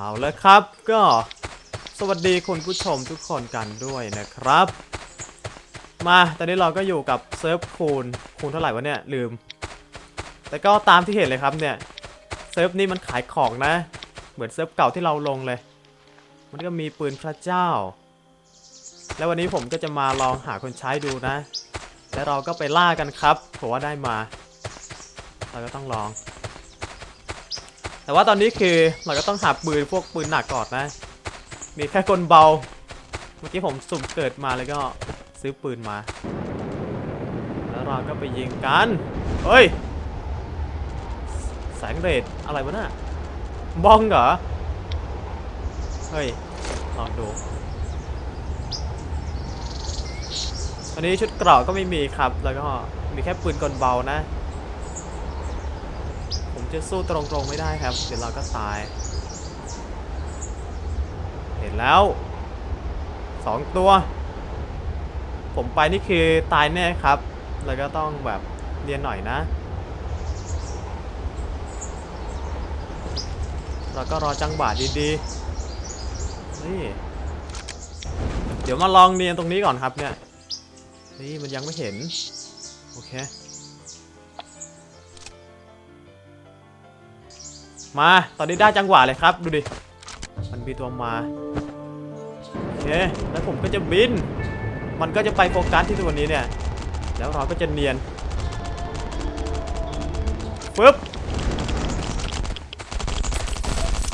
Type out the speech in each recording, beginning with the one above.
เอาล้วครับก็สวัสดีคุณผู้ชมทุกคนกันด้วยนะครับ มาตอนนี้เราก็อยู่กับเซิร์ฟคูณคูณเท่าไหร่วะเนี่ยลืม แต่ก็ตามที่เห็นเลยครับเนี่ยเซิร์ฟนี้มันขายของนะ เหมือนเซิร์ฟเก่าที่เราลงเลย มันก็มีปืนพระเจ้า แล้ววันนี้ผมก็จะมาลองหาคนใช้ดูนะ แล้วเราก็ไปล่ากันครับผมว่าได้มา เราก็ต้องลอง แต่ว่าตอนนี้คือเราก็ต้องหาปืนพวกปืนหนักก่อนนะ มีแค่กลเบา เมื่อกี้ผมสุ่มเกิดมาแล้วก็ซื้อปืนมา แล้วเราก็ไปยิงกัน เฮ้ย แสงเรดอะไรวะน่ะบ้องเหรอ เฮ้ย ลองดูอันนี้ชุดเกราะก็ไม่มีครับ แล้วก็มีแค่ปืนกลเบานะ จะสู้ตรงๆไม่ได้ครับ เดี๋ยวเราก็ตาย เห็นแล้วสองตัว ผมไปนี่คือตายแน่ครับ แล้วก็ต้องแบบเรียนหน่อยนะ เราก็รอจังหวะดีๆ นี่ เดี๋ยวมาลองเนียนตรงนี้ก่อนครับเนี่ย นี่มันยังไม่เห็น โอเค มา ตอนนี้ได้จังหวะเลยครับ ดูดิ มันมีตัวมาโอเคแล้วผมก็จะบิน มันก็จะไปโฟกัสที่ตัวนี้เนี่ย แล้วเราก็จะเนียนปึ๊บ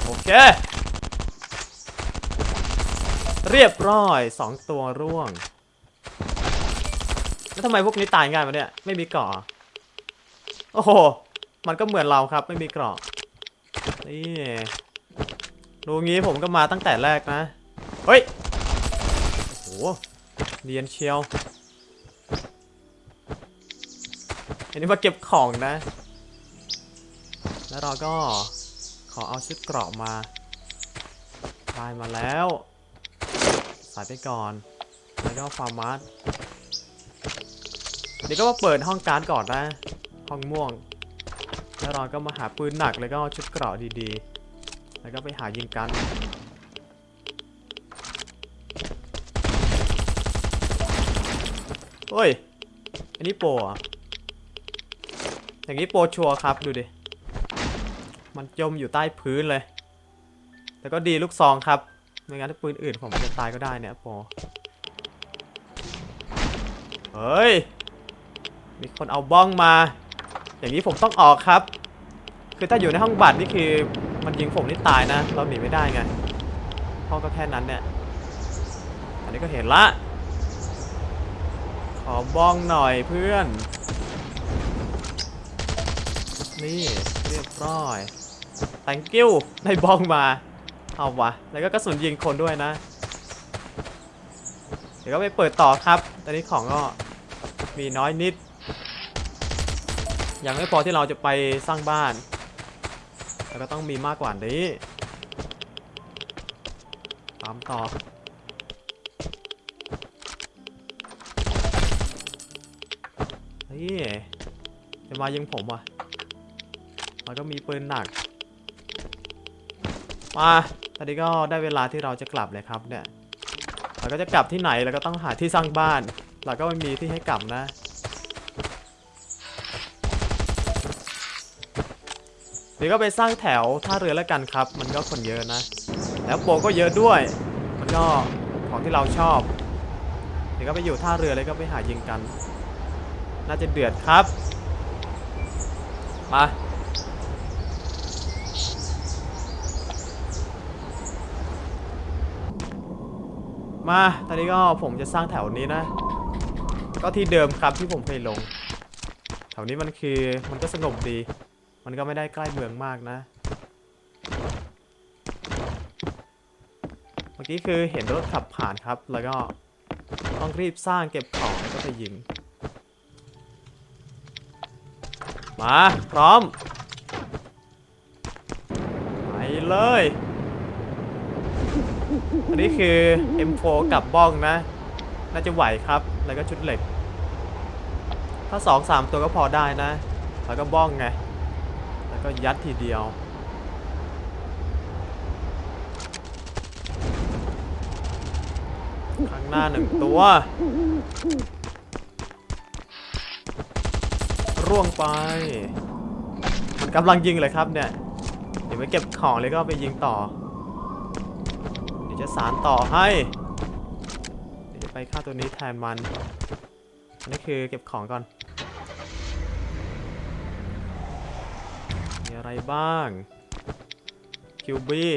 โอเค เรียบร้อยสองตัวร่วง แล้วทำไมพวกนี้ตายง่ายวะเนี่ย ไม่มีเกราะโอ้โห มันก็เหมือนเราครับ ไม่มีเกราะ นี่ดูงี้ผมก็มาตั้งแต่แรกนะ เฮ้ย โอ้โหเรียนเชียว อันนี้มาเก็บของนะ แล้วเราก็ขอเอาชุดเกราะมาได้มาแล้วใส่ไปก่อน แล้วก็ฟาร์มาสเดี๋ยวก็มาเปิดห้องการ์ดก่อนนะ ห้องม่วง แล้วเราก็มาหาปืนหนักแล้วก็ชุดเกราะดีๆ แล้วก็ไปหายิงกันเฮ้ย อันนี้โปรเหรอะอย่างนี้โปรชัวร์ครับดูดิ มันจมอยู่ใต้พื้นเลย แต่ก็ดีลูกซองครับ ไม่งั้นถ้าปืนอื่นผมจะตายก็ได้เนี่ยโปรเฮ้ย มีคนเอาบ้องมา อย่างนี้ผมต้องออกครับ คือถ้าอยู่ในห้องบัตรนี่คือมันยิงผมนี่ตายนะ เราหนีไม่ได้ไงพ่อก็แค่นั้นเนี่ย อันนี้ก็เห็นละ ขอบ้องหน่อยเพื่อน นี่เรียบร้อย thank you ได้บ้องมา เอาวะ แล้วก็กระสุนยิงคนด้วยนะ เดี๋ยวก็ไปเปิดต่อครับ ตอนนี้ของก็มีน้อยนิด ยังไม่พอที่เราจะไปสร้างบ้านแล้วก็ต้องมีมากกว่านี้ตามต่อนี่จะมายิงผมว่ะมันก็มีปืนหนักมาตอนนี้ก็ได้เวลาที่เราจะกลับเลยครับเนี่ยเราก็จะกลับที่ไหนเราก็ต้องหาที่สร้างบ้าน เราก็ไม่มีที่ให้กลับนะ เดี๋ยวก็ไปสร้างแถวท่าเรือแล้วกันครับ มันก็คนเยอะนะ แล้วโปรก็เยอะด้วย มันก็ของที่เราชอบ เดี๋ยวก็ไปอยู่ท่าเรือแล้วก็ไปหายิงกัน น่าจะเดือดครับ มามา ตอนนี้ก็ผมจะสร้างแถวนี้นะ ก็ที่เดิมครับที่ผมเคยลง แถวนี้มันคือมันก็สงบดี มันก็ไม่ได้ใกล้เมืองมากนะ เมื่อกี้คือเห็นรถขับผ่านครับ แล้วก็ต้องรีบสร้างเก็บของแล้วก็ไปยิง มาพร้อม ไปเลย อันนี้คือ M4 กับบ้องนะ น่าจะไหวครับ แล้วก็ชุดเหล็ก ถ้าสองสามตัวก็พอได้นะ แล้วก็บ้องไง แล้วก็ยัดทีเดียว ข้างหน้าหนึ่งตัว ร่วงไป มันกำลังยิงเลยครับเนี่ย เดี๋ยวไปเก็บของเลยก็ไปยิงต่อ เดี๋ยวจะสารต่อให้ เดี๋ยวไปฆ่าตัวนี้แทนมันนี่คือเก็บของก่อน บ้าง คิวบี้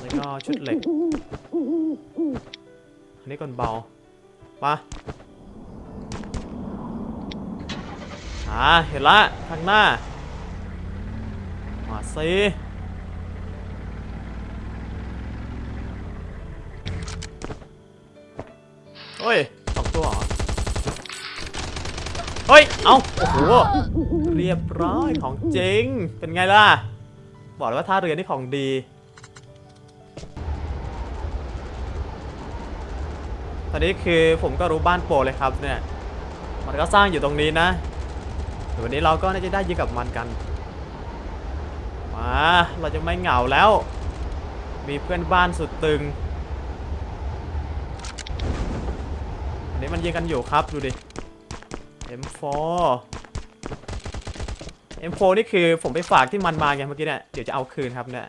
แล้วก็ชุดเหล็ก อันนี้ก่อนเบาปะอ่าเห็นละข้างหน้า มาสิเฮ้ยสองตัวเหรอ เฮ้ย เอ้าโอ้โห รียบร้อยของจริง เป็นไงล่ะ บอกเลยว่าท่าเรือนี่ของดี ตอนนี้คือผมก็รู้บ้านโปรเลยครับเนี่ย มันก็สร้างอยู่ตรงนี้นะเดี๋ยววันนี้เราก็น่าจะได้ยิงกับมันกัน มา เราจะไม่เหงาแล้ว มีเพื่อนบ้านสุดตึงอันนี้มันยิงกันอยู่ครับดูดิ M4 M4 นี่คือผมไปฝากที่มันมาไงเมื่อกี้เนี่ย เดี๋ยวจะเอาคืนครับเนี่ย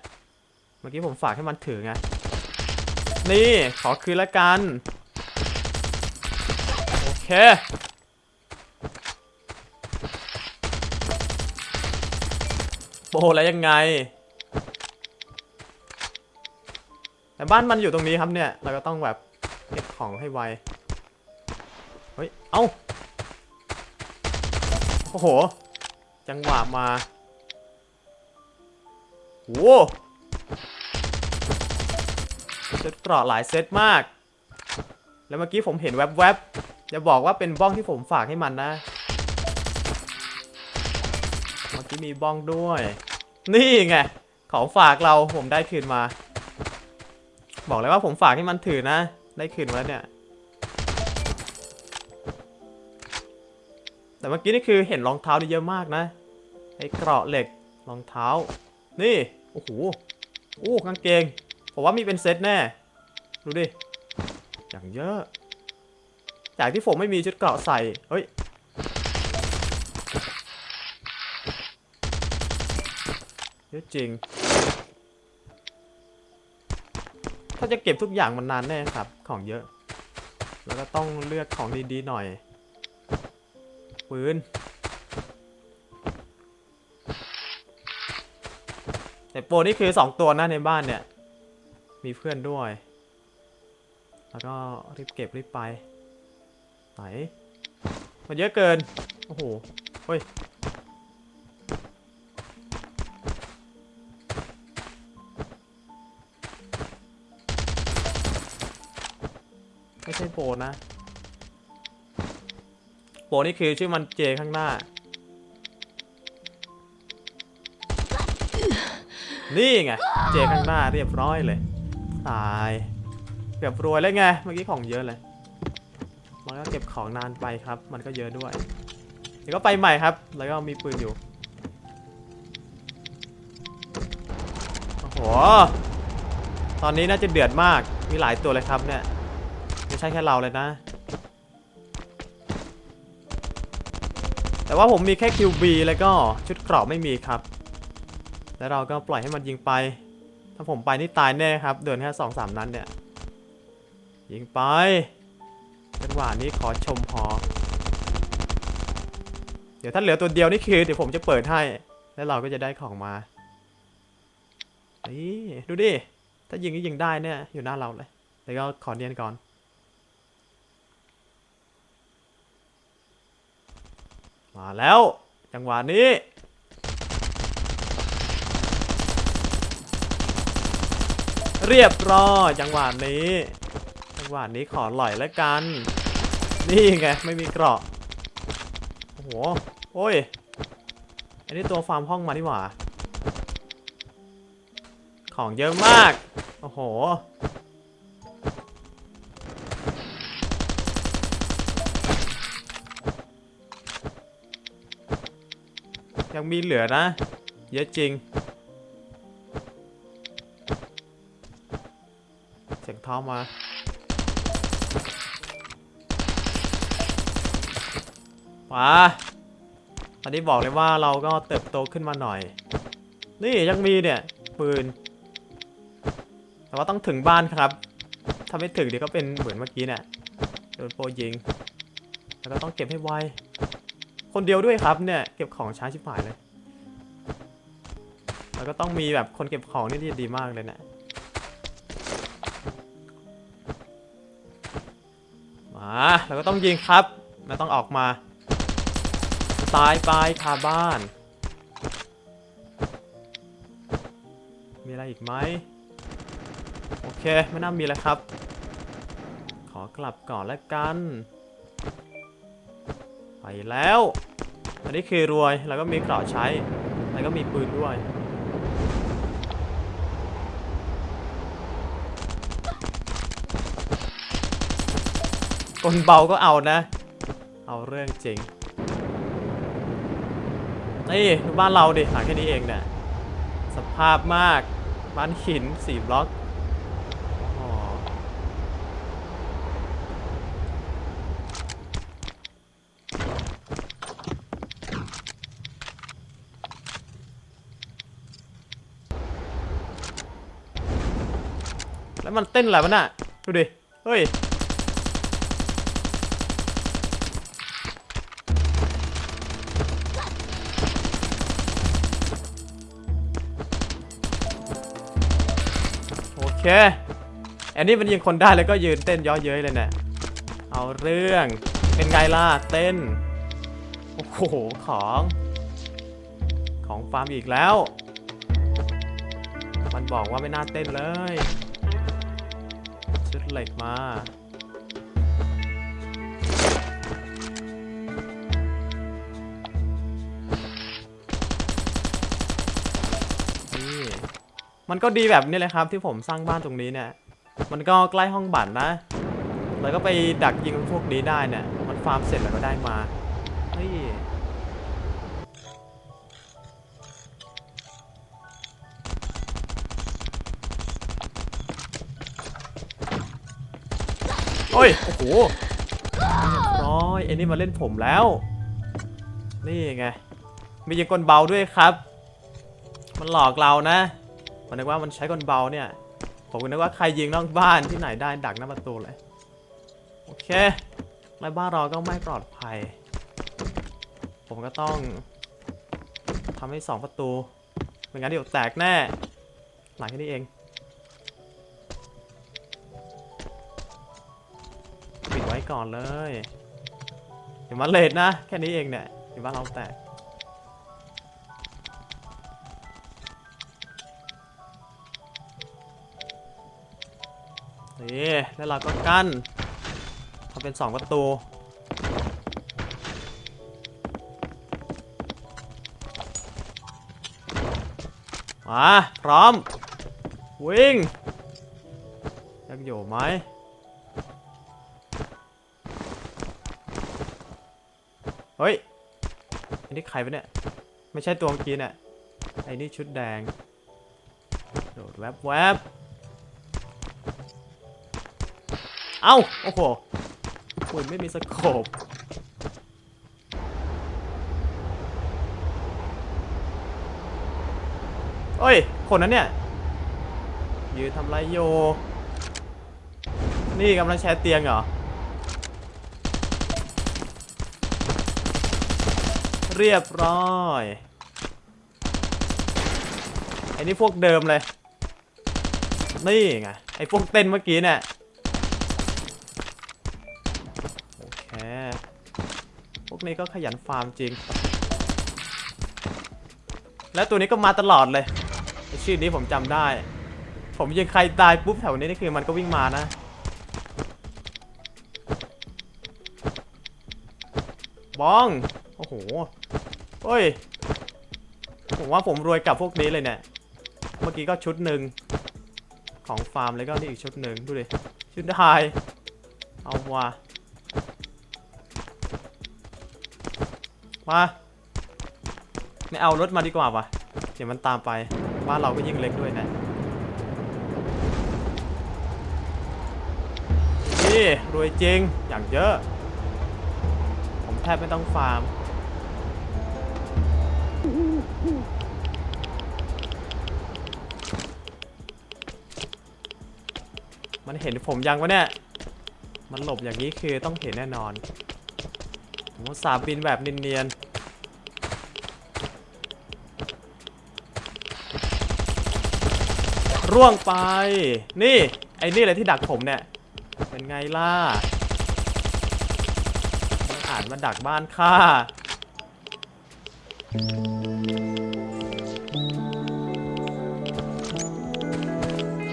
เมื่อกี้ผมฝากให้มันถือไง นี่ขอคืนละกัน โอเคโปรแล้วยังไง แต่บ้านมันอยู่ตรงนี้ครับเนี่ย เราก็ต้องแบบเก็บของให้ไว เฮ้ย เอ้า โอ้โห จังหวะมาโว้เซตเกราะหลายเซตมาก แล้วเมื่อกี้ผมเห็นแวบๆจะบอกว่าเป็นบ้องที่ผมฝากให้มันนะ เมื่อกี้มีบ้องด้วย นี่ไง ของฝากเราผมได้คืนมา บอกเลยว่าผมฝากให้มันถือนะ ได้คืนมาแล้วเนี่ย แต่เมื่อกี้นี่คือเห็นรองเท้านี่เยอะมากนะ ไอ้เกราะเหล็กรองเท้า นี่ โอ้โหโอ้กางเกง ผมว่ามีเป็นเซตแน่ ดูดิ อย่างเยอะ จากที่ผมไม่มีชุดเกราะใส่ เฮ้ย เยอะจริง ถ้าจะเก็บทุกอย่างมันนานแน่ครับ ของเยอะ แล้วก็ต้องเลือกของดีๆหน่อย ปืน แต่โปรนี่คือ2ตัวนะในบ้านเนี่ย มีเพื่อนด้วย แล้วก็รีบเก็บรีบไป ไหน มันเยอะเกิน โอ้โห เฮ้ยไม่ใช่โปรนะ โปนี่คือชื่อมันเจข้างหน้า นี่ไง เจข้างหน้าเรียบร้อยเลย ตายเกือบรวยแล้วไง เมื่อกี้ของเยอะเลย มันก็เก็บของนานไปครับ มันก็เยอะด้วย เดี๋ยวก็ไปใหม่ครับ แล้วก็มีปืนอยู่ โอ้โห ตอนนี้น่าจะเดือดมาก มีหลายตัวเลยครับเนี่ย ไม่ใช่แค่เราเลยนะ แต่ว่าผมมีแค่ QB แล้วก็ชุดเกราะไม่มีครับ แล้วเราก็ปล่อยให้มันยิงไป ถ้าผมไปนี่ตายแน่ครับ เดินแค่สองสามนัดเนี่ย ยิงไปจังหวะนี้ขอชมพอ เดี๋ยวถ้าเหลือตัวเดียวนี่คือเดี๋ยวผมจะเปิดให้ แล้วเราก็จะได้ของมานี่ดูดิ ถ้ายิงก็ยิงได้เนี่ยอยู่หน้าเราเลยแล้วก็ขอเนียนก่อน มาแล้ว จังหวะนี้เรียบร้อยจังหวะนี้ จังหวะนี้ขอหล่อยแล้วกัน นี่ไง ไม่มีเกราะโอ้โหโอ้ย อันนี้ตัวฟาร์มห้องมานี่หว่า ของเยอะมาก โอ้โห ยังมีเหลือนะ เยอะจริง เสียงทองมาว้าตอนนี้บอกเลยว่าเราก็เติบโตขึ้นมาหน่อย นี่ยังมีเนี่ย ปืน แต่ว่าต้องถึงบ้านครับ ถ้าไม่ถึงเดี๋ยวก็เป็นเหมือนเมื่อกี้เนี่ยโดนโปยิง แล้วก็ต้องเก็บให้ไว คนเดียวด้วยครับเนี่ยเก็บของช้าชิบหายเลย แล้วก็ต้องมีแบบคนเก็บของนี่ดีมากเลยเนะี่ยมาแล้วก็ต้องยิงครับแล้วต้องออกมาตายไปคาบ้าน มีอะไรอีกไหมโอเคไม่น่ามีแล้วครับ ขอกลับก่อนแล้วกัน ไปแล้ว อันนี้คือรวยแล้วก็มีเกราะใช้ แล้วก็มีปืนด้วยกลเบาก็เอานะ เอาเรื่องจริง นี่ดูบ้านเราดิหลังแค่นี้เองเนี่ยสภาพมาก บ้านหินสี่บล็อกอ๋อ แล้วมันเต้นอะไรวะน่ะ ดูดิ เฮ้ย โอเค อันนี้มันยิงคนได้แล้วก็ยืนเต้นย่อเย้ยเลยเนี่ย เอาเรื่อง เป็นไงล่ะ เต้น โอ้โห ของ ของฟาร์มอีกแล้ว มันบอกว่าไม่น่าเต้นเลย ชุดเหล็กมานี่มันก็ดีแบบนี้เลยครับที่ผมสร้างบ้านตรงนี้เนี่ย มันก็ใกล้ห้องบัตรนะ แล้วก็ไปดักยิงพวกนี้ได้เนี่ย มันฟาร์มเสร็จแล้วก็ได้มา เฮ้ย โอ้ย โอ้โหเรียบร้อยไอ้นี่มาเล่นผมแล้ว นี่ไง มียิงกลเบาด้วยครับ มันหลอกเรานะ มันนึกว่ามันใช้กลเบาเนี่ย ผมนึกว่าใครยิงนอกบ้านที่ไหนได้ดักหน้าประตูเลย โอเคแล้วบ้านเราก็ไม่ปลอดภัย ผมก็ต้องทำให้สองประตูไม่งั้นเดี๋ยวแตกแน่ หลังแค่นี้เอง ก่อนเลยอย่ามาเลทนะ แค่นี้เองเนี่ยเดี๋ยวบ้าเราแตกนี่แล้วเราก็กั้นทำเป็นสองประตูมาพร้อม วิ่งยังอยู่ไหม นี้ใครวะเนี่ย ไม่ใช่ตัวเมื่อกี้เนี่ยไอ้นี่ชุดแดง โดดแวบแวบเอ้า โอ้โหปืนไม่มีสโคปเอ้ย คนนั้นเนี่ย ยืนทำไรโย นี่กำลังแชร์เตียงเหรอ เรียบร้อยไอ้นี่พวกเดิมเลย นี่ไง ไอ้พวกเต้นเมื่อกี้เนี่ย โอเค พวกนี้ก็ขยันฟาร์มจริง และตัวนี้ก็มาตลอดเลย ชื่อนี้ผมจำได้ ผมยิงใครตายปุ๊บแถวนี้นี่คือมันก็วิ่งมานะ บ้อง โอ้โหเฮ้ย ผมว่าผมรวยกับพวกนี้เลยเนี่ย เมื่อกี้ก็ชุดหนึ่งของฟาร์มแล้วก็นี่อีกชุดหนึ่งดูดิ ชุดไฮเอาว่ะมาไม่เอารถมาดีกว่าวะเดี๋ยวมันตามไป บ้านเราก็ยิ่งเล็กด้วยนะนี่รวยจริง อย่างเยอะ ผมแทบไม่ต้องฟาร์ม มันเห็นผมยังวะเนี่ย มันหลบอย่างนี้คือต้องเห็นแน่นอนผมสาห์บินแบบเนียนๆ ร่วงไป นี่ ไอ้นี่เลยที่ดักผมเนี่ย เป็นไงล่ะมันอ่านมาดักบ้านข้า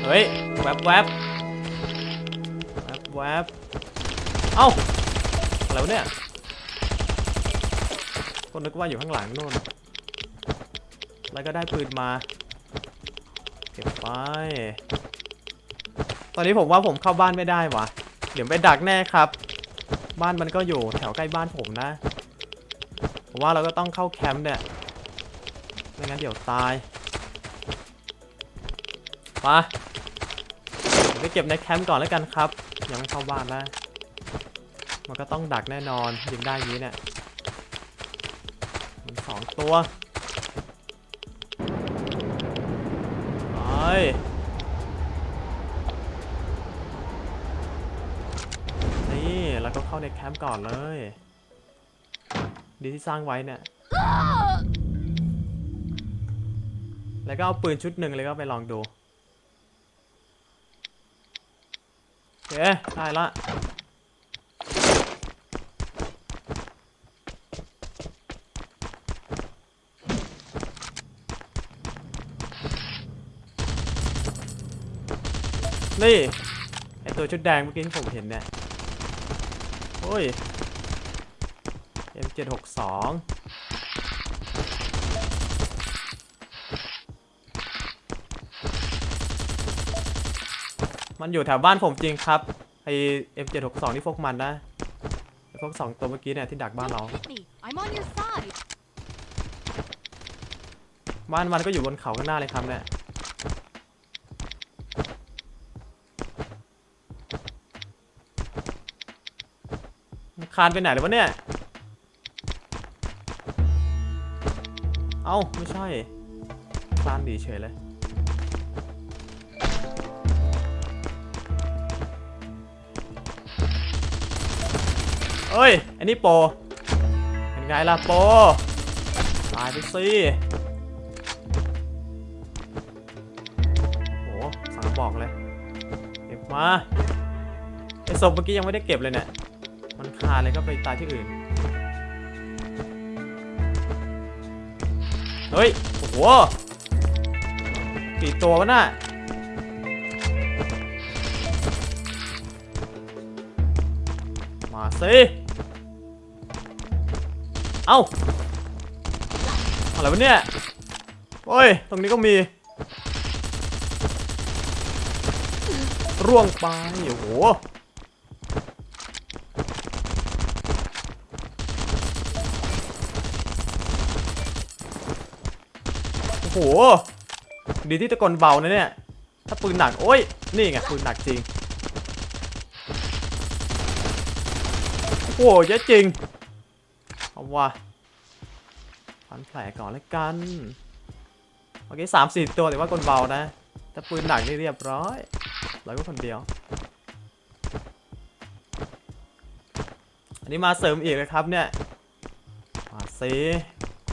เฮ้ย แวบแวบแวบแวบเอ้า อะไรวะเนี่ยคนนึกว่าอยู่ข้างหลังโน่น แล้วก็ได้ปืนมา เก็บไป ตอนนี้ผมว่าผมเข้าบ้านไม่ได้วะเดี๋ยวไปดักแน่ครับ บ้านมันก็อยู่แถวใกล้บ้านผมนะ ผมว่าเราก็ต้องเข้าแคมป์เนี่ยไม่งั้นเดี๋ยวตายมาไปเก็บในแคมป์ก่อนแล้วกันครับ ยังไม่เข้าบ้านนะมันก็ต้องดักแน่นอนยิงได้ยี้เนี่ยมันสองตัวไปนี่แล้วก็เข้าในแคมป์ก่อนเลย ดีที่สร้างไว้เนี่ย แล้วก็เอาปืนชุดหนึ่งเลยก็ไปลองดูโอเคได้ละนี่ไอตัวชุดแดงเมื่อกี้ที่ผมเห็นเนี่ย โอ้ย M762 มันอยู่แถวบ้านผมจริงครับ ไอ M762 นี่พวกมันนะไอพวกสองตัวเมื่อกี้เนี่ยที่ดักบ้านเรา Don't hit me. I'm on your side. บ้านมันก็อยู่บนเขาข้างหน้าเลยครับเนี่ยมันคานไปไหนเลยวะเนี่ย อ้าไม่ใช่คลานดีเฉยเลย เอ้ย อันนี้โป เป็นไงล่ะโป ตายไปสิโอ้โหสามบอกเลย เก็บมา ไอศพเมื่อกี้ยังไม่ได้เก็บเลยเนี่ย มันคาเลยก็ไปตายที่อื่น เฮ้ย โอ้โหกี่ตัววะน่ะมาสิเอ้า อะไรวะเนี่ย โอ้ย ตรงนี้ก็มี ร่วงไป โอ้โห โห ดีที่ตะกอนเบานะเนี่ย ถ้าปืนหนัก โอ้ย นี่ไงปืนหนักจริง โอ้โหเยอะจริง เอาว่ะพันแผลก่อนแล้วกันเมื่อกี้สามสี่ตัวแต่ว่ากลเบานะ ถ้าปืนหนักนี่เรียบร้อยเราก็คนเดียว อันนี้มาเสริมอีกเลยครับเนี่ย มาซิ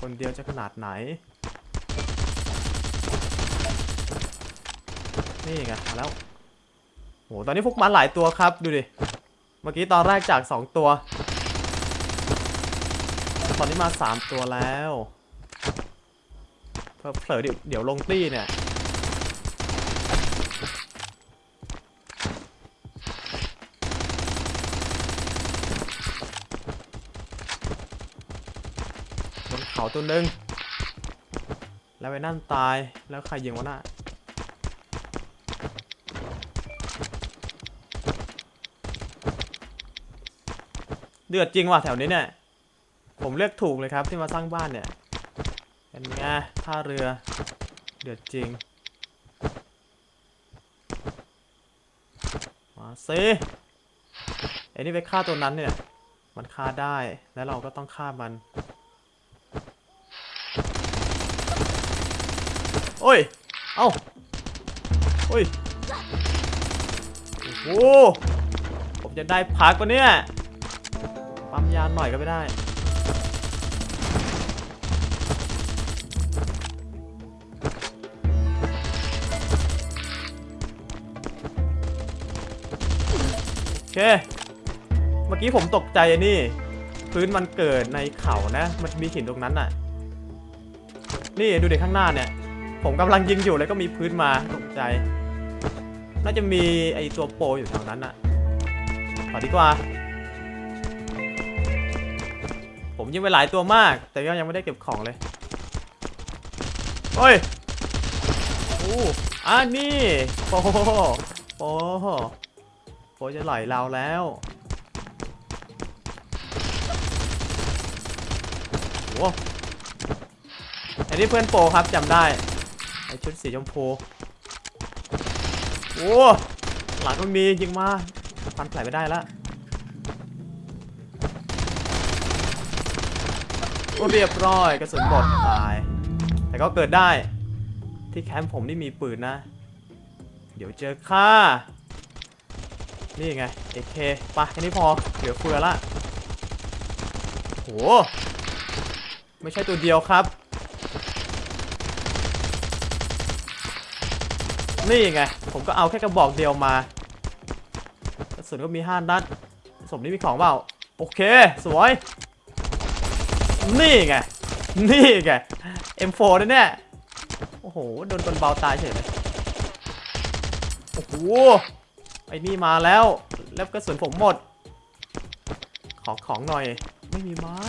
คนเดียวจะขนาดไหน นี่ไงมาแล้วโหตอนนี้พวกมันหลายตัวครับดูดิเมื่อกี้ตอนแรกจาก 2 ตัว ตอนนี้มา 3 ตัวแล้วเผลอเดี๋ยวลงตี้เนี่ยบนเขาตัวหนึ่งแล้วไอ้นั่นตายแล้วใครยิงวะน่ะ เดือดจริงว่ะแถวนี้เนี่ย ผมเลือกถูกเลยครับที่มาสร้างบ้านเนี่ยเป็นไงท่าเรือ เดือดจริง มาสิไอ้นี่ไปฆ่าตัวนั้นเนี่ย มันฆ่าได้แล้วเราก็ต้องฆ่ามัน โอ้ย เอ้า โอ้ย โอ้ผมจะได้พักปะเนี่ย ปั๊มยาหน่อยก็ไม่ได้ โอเค เมื่อกี้ผมตกใจนนี่ พื้นมันเกิดในเขานะ มันมีหินตรงนั้นน่ะ นี่ดูเด็กข้างหน้าเนี่ย ผมกำลังยิงอยู่แล้วก็มีพื้นมาตกใจ น่าจะมีไอตัวโปรอยู่แถวนั้นน่ะขอดีกว่า ยิงไปหลายตัวมาก แต่ก็ยังไม่ได้เก็บของเลยเฮ้ยโอ้อ่านี่โปโปโอ้โหจะไหลเราแล้วโอ้อันนี้เพื่อนโปครับจำได้ไอชุดสีชมพูโอ้หลังก็มียิงมาฟันแผลไม่ได้แล้ว เรียบร้อยกระสุนบดตาย แต่ก็เกิดได้ ที่แคมป์ผมนี่มีปืนนะ เดี๋ยวเจอค่า นี่ไง AK ปะแค่นี้พอ เหลือเฟือละโห ไม่ใช่ตัวเดียวครับ นี่ไง ผมก็เอาแค่กระบอกเดียวมากระสุนก็มี5นัดสมนี้มีของเปล่า โอเค สวย นี่ไง นี่ไง M4 นะเนี่ยโอ้โห โดนคนเบาตายเฉยเลย โอ้โห ไอ้นี่มาแล้ว แล้วกระสุนผมหมด ขอของหน่อย ไม่มีไม้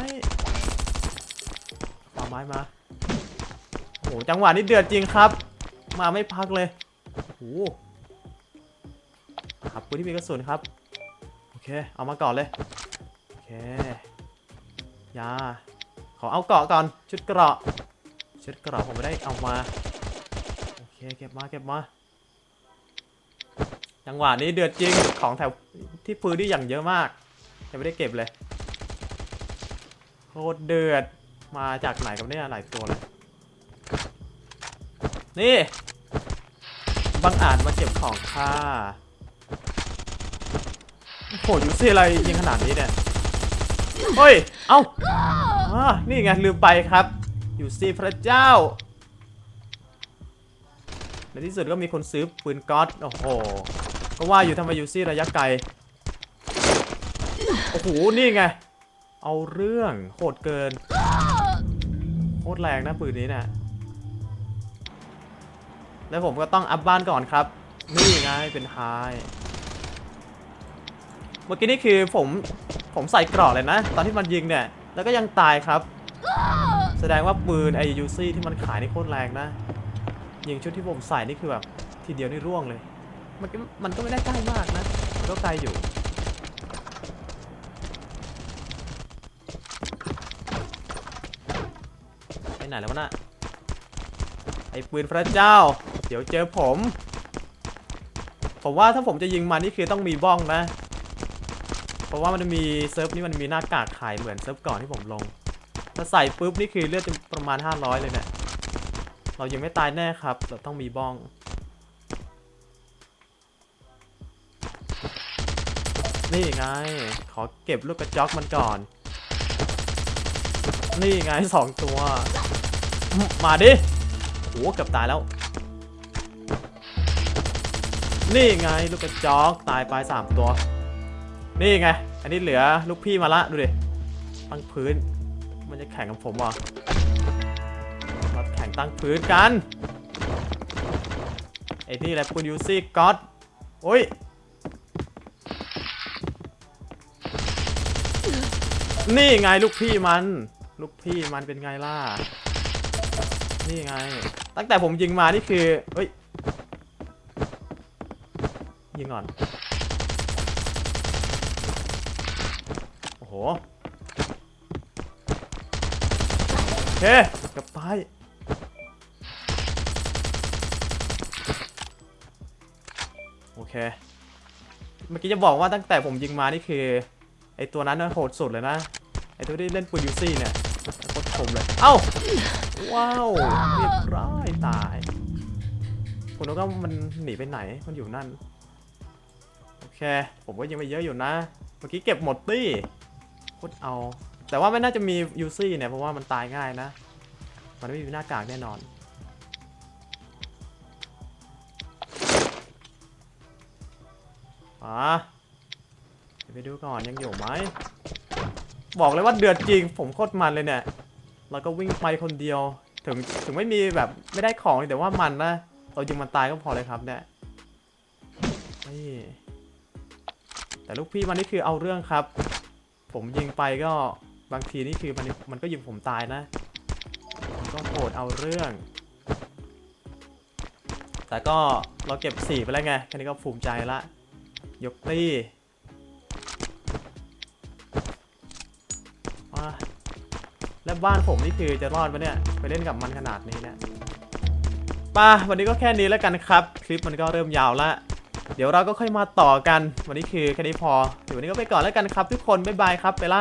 เอาไม้มา โอ้โห จังหวะนี้เดือดจริงครับ มาไม่พักเลย โอ้โหครับปืนที่มีกระสุนครับ โอเค เอามาก่อนเลย โอเค ยา ขอเอาเกราะก่อน ชุดเกราะ ชุดเกราะผมไม่ได้เอามา โอเคเก็บมาเก็บมา จังหวะนี้เดือดจริง ของแถวที่พื้นที่อย่างเยอะมากยังไม่ได้เก็บเลย โคตรเดือด มาจากไหนกันเนี่ยหลายตัวเลย นี่บังอาจมาเก็บของค่าโอ้โหยูซี่อะไรยิงขนาดนี้เนี่ย เฮ้ย เอ้า อ่านี่ไงลืมไปครับ อยูซี่พระเจ้า ในที่สุดก็มีคนซื้อปืนก๊อตโอ้โห ก็ว่าอยู่ทำไมอยู่ซี่ระยะไกล โอ้โห นี่ไง เอาเรื่องโหดเกิน โคตรแรงนะปืนนี้เนี่ยแล้วผมก็ต้องอัพบ้านก่อนครับ นี่ไงเป็นไฮเมื่อกี้นี่คือผมผมใส่กราะเลยนะ ตอนที่มันยิงเนี่ย แล้วก็ยังตายครับ แสดงว่าปืนไอยูซี่ที่มันขายนี่โคตรแรงนะยิงชุดที่ผมใส่นี่คือแบบทีเดียวนี่ร่วงเลย มันก็มันก็ไม่ได้ใกล้มากนะ มันก็ไกลอยู่ไปไหนแล้ววะน่ะไอปืนพระเจ้า เดี๋ยวเจอผม ผมว่าถ้าผมจะยิงมันนี่คือต้องมีบ้องนะ เพราะว่ามันจะมีเซิร์ฟนี่มันมีหน้ากากขายเหมือนเซิร์ฟก่อนที่ผมลงถ้าใส่ปุ๊บนี่คือเลือดจะประมาณ 500 เลยเนี่ย เรายังไม่ตายแน่ครับ เราต้องมีบ้อง นี่ไง ขอเก็บลูกกระจอกมันก่อน นี่ไงสองตัว มาดิโอ้เกือบตายแล้ว นี่ไงลูกกระจอกตายไปสามตัว นี่ไง อันนี้เหลือลูกพี่มาละดูดิ ตั้งพื้น มันจะแข่งกับผมวะมาแข่งตั้งพื้นกัน ไอ้นี่แหละคุณยูซี่ก็อดโอ้ยนี่ไงลูกพี่มัน ลูกพี่มันเป็นไงล่ะ นี่ไง ตั้งแต่ผมยิงมานี่คือเฮ้ย ยิงก่อน หโอเคกับตายโอเค เมื่อกี้จะบอกว่าตั้งแต่ผมยิงมานี่คือไอตัวนั้นโหดสุดเลยนะไอตัวที่เล่นปืนยูซี่เนี่ยโคตรคมเลยเอ้าว้าวเรียบร้อยตายคุณนึกว่ามันหนีไปไหนมันอยู่นั่นโอเค ผมก็ยังไม่เยอะอยู่นะ เมื่อกี้เก็บหมดตี้ โคตรเอา แต่ว่าไม่น่าจะมียูซี่เนี่ยเพราะว่ามันตายง่ายนะ มันไม่มีหน้ากากแน่นอน อะไปดูก่อนยังอยู่ไหม บอกเลยว่าเดือดจริง ผมโคตรมันเลยเนี่ย แล้วก็วิ่งไปคนเดียว ถึงถึงไม่มีแบบไม่ได้ของแต่ว่ามันนะ เรายิงมันตายก็พอเลยครับเนี่ยนี่แต่ลูกพี่มันนี่คือเอาเรื่องครับ ผมยิงไปก็บางทีนี่คือมันมันก็ยิงผมตายนะมันก็โหดเอาเรื่อง แต่ก็เราเก็บสี่ไปแล้วไงแค่นี้ก็ภูมิใจละ ยกตี้าแล้วบ้านผมนี่คือจะรอดปะเนี่ย ไปเล่นกับมันขนาดนี้เนี่ยป่ะวันนี้ก็แค่นี้แล้วกันครับ คลิปมันก็เริ่มยาวละ เดี๋ยวเราก็ค่อยมาต่อกัน วันนี้คือแค่นี้พอเดี๋ยววันนี้ก็ไปก่อนแล้วกันครับ ทุกคนบ๊ายบายครับไปละ